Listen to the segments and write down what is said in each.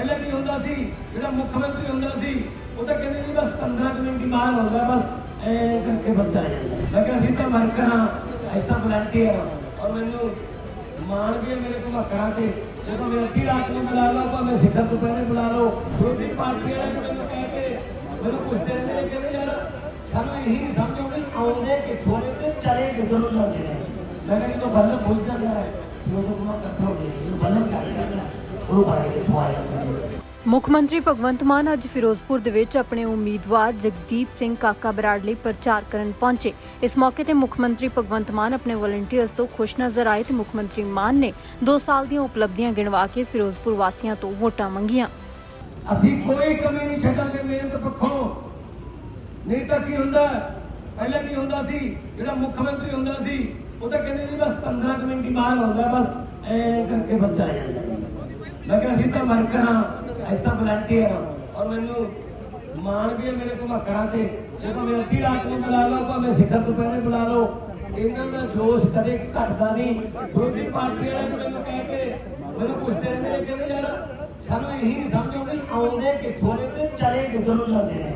ਪਹਿਲਾਂ ਕੀ ਹੁੰਦਾ ਸੀ, ਜਿਹੜਾ ਮੁੱਖ ਮੰਤਰੀ ਹੁੰਦਾ ਸੀ, ਉਹ ਤਾਂ ਕਹਿੰਦੇ ਜੀ ਬਸ 15 ਕੁ ਮਿੰਟ ਹੀ ਬਾਹਰ ਹੁੰਦਾ ਬਸ ਐ ਕਰਕੇ ਬੱਚਾ ਜਾਂਦਾ ਮੈਂ ਕਿਹਾ, ਅਸੀਂ ਤਾਂ ਵਰਕਰਾਂ ਅਸੀਂ ਤਾਂ ਵਲੰਟੀਅਰ ਹਾਂ ਔਰ ਮੈਨੂੰ ਮਾਣ ਵੀ ਮੇਰੇ ਘਮਕੜਾਂ ਤੇ। ਜਦੋਂ ਮੈਂ ਅੱਧੀ ਰਾਤ ਨੂੰ ਬੁਲਾ ਲਓ ਭਾਵੇਂ ਸਿਖਰ ਤੋਂ ਪਹਿਲੇ ਬੁਲਾ ਲਓ ਵਿਰੋਧੀ ਪਾਰਟੀ ਵਾਲੇ ਨੂੰ ਮੈਨੂੰ ਕਹਿ ਕੇ ਮੈਨੂੰ ਪੁੱਛਦੇ ਰਹਿੰਦੇ ਨੇ, ਕਹਿੰਦੇ, ਯਾਰ, ਸਾਨੂੰ ਇਹੀ ਨਹੀਂ ਸਮਝ ਆਉਂਦੀ, ਆਉਂਦੇ ਕਿੱਥੋਂ ਨੇ ਤੇ ਚਲੇ ਕਿੱਧਰ ਨੂੰ ਜਾਂਦੇ ਨੇ? ਮੈਂ ਕਿਹਾ, ਜਦੋਂ ਬੱਲਬ ਭੁੱਲ ਜਾਂਦਾ ਹੈ ਉਦੋਂ ਕੋਲ ਹੋ ਜਾਂਦੇ ਬੱਲਬ ਚੱਲ ਜਾਂਦਾ ਮੁੱਖ ਮੰਤਰੀ ਭਗਵੰਤ ਮਾਨ ਅੱਜ ਫਿਰੋਜ਼ਪੁਰ ਦੇ ਵਿੱਚ ਆਪਣੇ ਉਮੀਦਵਾਰ ਜਗਦੀਪ ਸਿੰਘ ਕਾਕਾ ਬਰਾੜ ਲਈ ਪ੍ਰਚਾਰ ਕਰਨ ਪਹੁੰਚੇ। ਇਸ ਮੌਕੇ ਤੇ ਮੁੱਖ ਮੰਤਰੀ ਭਗਵੰਤ ਮਾਨ ਆਪਣੇ ਵਲੰਟੀਅਰਸ ਤੋਂ ਖੁਸ਼ ਨਜ਼ਰ ਆਏ ਤੇ ਮੁੱਖ ਮੰਤਰੀ ਮਾਨ ਨੇ 2 ਸਾਲ ਦੀਆਂ ਉਪਲਬਧੀਆਂ ਗਿਣਵਾ ਕੇ ਫਿਰੋਜ਼ਪੁਰ ਵਾਸੀਆਂ ਤੋਂ ਵੋਟਾਂ ਮੰਗੀਆਂ। ਅਸੀਂ ਕੋਈ ਕਮੀ ਨਹੀਂ ਛੱਡਾਂਗੇ ਮਿਹਨਤ ਪੱਖੋਂ। ਨਹੀਂ ਤਾਂ ਕੀ ਹੁੰਦਾ? ਪਹਿਲਾਂ ਕੀ ਹੁੰਦਾ ਸੀ? ਜਿਹੜਾ ਮੁੱਖ ਮੰਤਰੀ ਹੁੰਦਾ ਸੀ ਉਹ ਤਾਂ ਕਹਿੰਦੇ ਜੀ ਬਸ 15 ਕੁ ਮਿੰਟ ਹੀ ਬਾਹਰ ਹੁੰਦਾ ਬਸ ਐ ਕਰਕੇ ਬਸ ਚਲਾ ਜਾਂਦਾ। ਮੈਂ ਕਿਹਾ ਅਸੀਂ ਤਾਂ ਵਰਕਰਾਂ, ਅਸੀਂ ਤਾਂ ਵਲੰਟੀਅਰ ਹਾਂ ਔਰ ਮੈਨੂੰ ਮਾਣ ਵੀ ਮੇਰੇ ਘਮਕੜਾਂ ਤੇ। ਜਦੋਂ ਮੈਂ ਅੱਧੀ ਰਾਤ ਨੂੰ ਬੁਲਾ ਲਓ ਭਾਵੇਂ ਸਿਖਰ ਤੋਂ ਬੁਲਾ ਲਓ ਇਹਨਾਂ ਦਾ ਜੋਸ਼ ਕਦੇ ਘਟਦਾ ਨਹੀਂ। ਵਿਰੋਧੀ ਪਾਰਟੀ ਵਾਲੇ ਨੂੰ ਮੈਨੂੰ ਕਹਿ ਕੇ ਮੈਨੂੰ ਪੁੱਛਦੇ ਰਹਿੰਦੇ ਨੇ, ਕਹਿੰਦੇ ਯਾਰ, ਸਾਨੂੰ ਇਹੀ ਨਹੀਂ ਸਮਝ ਆਉਂਦੀ, ਆਉਂਦੇ ਕਿੱਥੋਂ ਨੇ ਤੇ ਚਲੇ ਕਿੱਧਰ ਨੂੰ ਜਾਂਦੇ ਨੇ।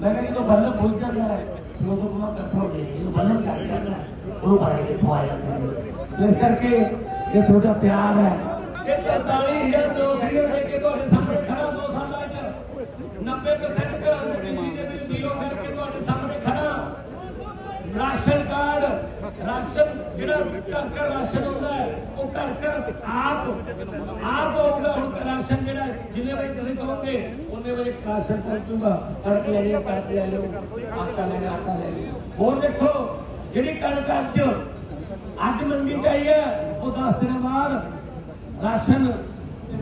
ਮੈਂ ਕਿਹਾ ਜਦੋਂ ਬੱਲਬ ਭੁੱਲ ਜਾਂਦਾ ਹੈ, ਫਿਰ ਉਦੋਂ ਕੋਲ ਇਕੱਠਾ ਹੋ ਜਾਂਦੇ ਨੇ। ਬੱਲਬ ਚੱਲ ਜਾਂਦਾ ਉਹ ਬਾਰੇ ਕਿੱਥੋਂ ਆ ਜਾਂਦੇ ਨੇ। ਇਸ ਕਰਕੇ ਇਹ ਤੁਹਾਡਾ ਪਿਆਰ ਹੈ। ਇਹ 43000 ਨੌਕਰੀਆਂ ਦੇ ਕੇ ਤੁਹਾਡੇ ਸਾਹਮਣੇ ਖੜਾ ਦੋ ਸਾਲਾਂ ਚ 90% ਘਰਾਂ ਦੇ ਬਿਜਲੀ ਦੇ ਬਿੱਲ ਜ਼ੀਰੋ ਕਰਕੇ ਤੁਹਾਡੇ ਸਾਹਮਣੇ ਖੜਾ ਰਾਸ਼ਨ ਕਾਰਡ ਰਾਸ਼ਨ ਜਿਹੜਾ ਘਰ ਘਰ ਰਾਸ਼ਨ ਆਉਂਦਾ ਹੈ ਉਹ ਘਰ ਘਰ ਆਪ ਆਪ ਆਉਂਦਾ ਹੁਣ ਰਾਸ਼ਨ ਜਿਹੜਾ ਜਿੰਨੇ ਵਜੇ ਤੁਸੀਂ ਕਹੋਗੇ ਉਹਨੇ ਵਜੇ ਰਾਸ਼ਨ ਪਹੁੰਚੂਗਾ ਕਣਕ ਲੈਣੀ ਹੈ ਕਣਕ ਲੈ ਲਓ ਆਟਾ ਲੈਣਾ ਆਟਾ ਲੈ ਲਓ ਹੋਰ ਦੇਖੋ ਜਿਹੜੀ ਕਣਕ ਅੱਜ ਅੱਜ ਮੰਡੀ ਚਾਹੀਏ ਉਹ 10 ਦਿਨਾਂ ਬਾਅਦ ਰਾਸ਼ਨ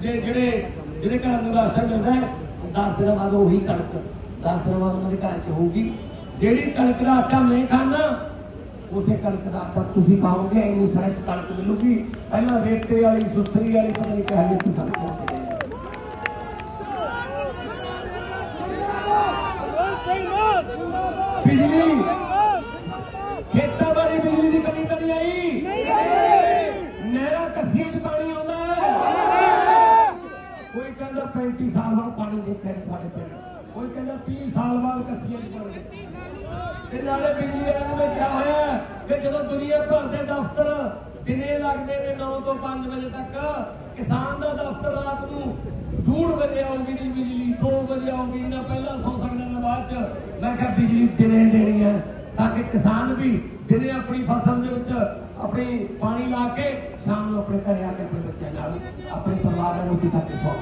ਜੇ- ਜਿਹੜੇ ਜਿਹੜੇ ਘਰਾਂ ਨੂੰ ਰਾਸ਼ਨ ਮਿਲਦਾ ਹੈ 10 ਦਿਨਾਂ ਬਾਅਦ ਉਹੀ ਕਣਕ 10 ਦਿਨਾਂ ਬਾਅਦ ਉਹਨਾਂ ਦੇ ਘਰ 'ਚ ਹੋਊਗੀ। ਜਿਹੜੀ ਕਣਕ ਦਾ ਆਟਾ ਮੈਂ ਖਾਣਾ ਉਸੇ ਕਣਕ ਦਾ ਆਟਾ ਤੁਸੀਂ ਖਾਓਗੇ, ਇੰਨੀ ਫਰੈਸ਼ ਕਣਕ ਮਿਲੂਗੀ। ਪਹਿਲਾਂ ਰੇਤੇ ਵਾਲੀ, ਸੁਸਰੀ ਵਾਲੀ, ਪਤਾ ਨਹੀਂ ਕਿਹੋ ਜਿਹੀ ਹੈ ਬਿਜਲੀ ਖੇਤਾਂ ਬਿਜਲੀ ਦੀ ਕਮੀ ਤਾਂ ਨਹੀਂ ਆਈ ਨਹਿਰਾਂ ਕੱਸੀਆਂ 'ਚ ਪਾਣੀ ਆਉਂਦਾ ਹੈ ਕੋਈ ਕਹਿੰਦਾ 35 ਸਾਲ ਬਾਅਦ ਪਾਣੀ ਦੇਖਿਆ ਨੀ ਸਾਡੇ ਪਿੰਡ। ਕੋਈ ਕਹਿੰਦਾ 30 ਸਾਲ ਬਾਅਦ ਕੱਸੀਆਂ 'ਚ ਪਾਣੀ ਤੇ ਨਾਲੇ ਬਿਜਲੀ ਵਾਲਿਆਂ ਨੇ ਕਿਹਾ ਹੋਇਆ ਕਿ ਜਦੋਂ ਦੁਨੀਆ ਭਰ ਦੇ ਦਫ਼ਤਰ ਦਿਨੇ ਲੱਗਦੇ ਨੇ 9 ਤੋਂ 5 ਵਜੇ ਤੱਕ, ਕਿਸਾਨ ਦਾ ਦਫ਼ਤਰ ਰਾਤ ਨੂੰ 2 ਵਜੇ ਆਉਂਦੀ ਨਹੀਂ ਬਿਜਲੀ 2 ਵਜੇ ਆਉਂਦੀ ਨਾ ਪਹਿਲਾਂ ਸੌ ਸਕਦਾ ਨਾ ਬਾਅਦ ਚ। ਮੈਂ ਕਿਹਾ ਬਿਜਲੀ ਦਿਨੇ ਦੇਣੀ ਹੈ, ਤਾਂ ਕਿ ਕਿਸਾਨ ਵੀ ਦਿਨੇ ਆਪਣੀ ਫਸਲ ਦੇ ਵਿੱਚ ਆਪਣੀ ਪਾਣੀ ਲਾ ਕੇ ਸ਼ਾਮ ਨੂੰ ਆਪਣੇ ਘਰੇ ਆ ਕੇ ਆਪਣੇ ਬੱਚਿਆਂ ਨਾਲ, ਆਪਣੇ ਪਰਿਵਾਰ ਨਾਲ ਰੋਟੀ ਖਾ ਕੇ ਸੌਂ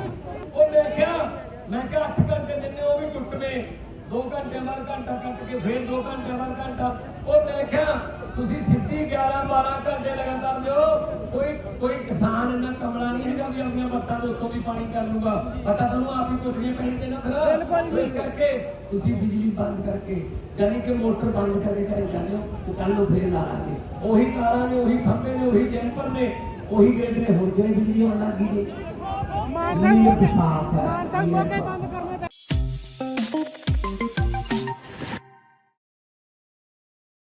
ਮੈਂ ਕਿਹਾ 8 ਘੰਟੇ ਦਿਨੇ ਉਹ ਵੀ ਟੁੱਟਵੇਂ 2 ਘੰਟੇ ਬਾਅਦ ਘੰਟਾ ਕੱਟ ਕੇ ਫੇਰ 2 ਘੰਟੇ ਬਾਅਦ ਘੰਟਾ। ਉਹ ਮੈਂ ਕਿਹਾ ਤੁਸੀਂ ਸਿੱਧੀ 11 12 ਘੰਟੇ ਲਗਾਤਾਰ ਦਿਓ। ਕੋਈ ਕੋਈ ਕਿਸਾਨ ਇੰਨਾ ਕਮਲਾ ਨਹੀਂ ਹੈਗਾ ਵੀ ਆਪਣੀਆਂ ਵੱਟਾਂ ਦੇ ਉੱਤੋਂ ਵੀ ਪਾਣੀ ਕਰ ਲੂਗਾ। ਵੱਟਾਂ ਤੁਹਾਨੂੰ ਆਪ ਹੀ ਪੁੱਛਣੀਆਂ ਪੈਣੀਆਂ ਨਾ ਫਿਰ। ਇਸ ਕਰਕੇ ਤੁਸੀਂ ਬਿਜਲੀ ਬੰਦ ਕਰਕੇ ਜਾਨੀ ਕਿ ਮੋਟਰ ਬੰਦ ਕਰਕੇ ਘਰੇ ਜਾਂਦੇ ਹੋ ਤੇ ਕੱਲ ਨੂੰ ਫੇਰ ਲਾ ਲਾਂਗੇ। ਉਹੀ ਤਾਰਾਂ ਨੇ ਉਹੀ ਖੰਭੇ ਨੇ ਉਹੀ ਜੈਂਪਰ ਨੇ ਉਹੀ ਗੇਟ ਨੇ ਹੋਰ ਜਿਹੜੇ ਬਿਜਲੀ ਆਉਣ ਲੱਗੀ ਜੀ ਮਾਨ ਸਾਹਿਬ ਬਿਜਲੀ ਮੋਗੇ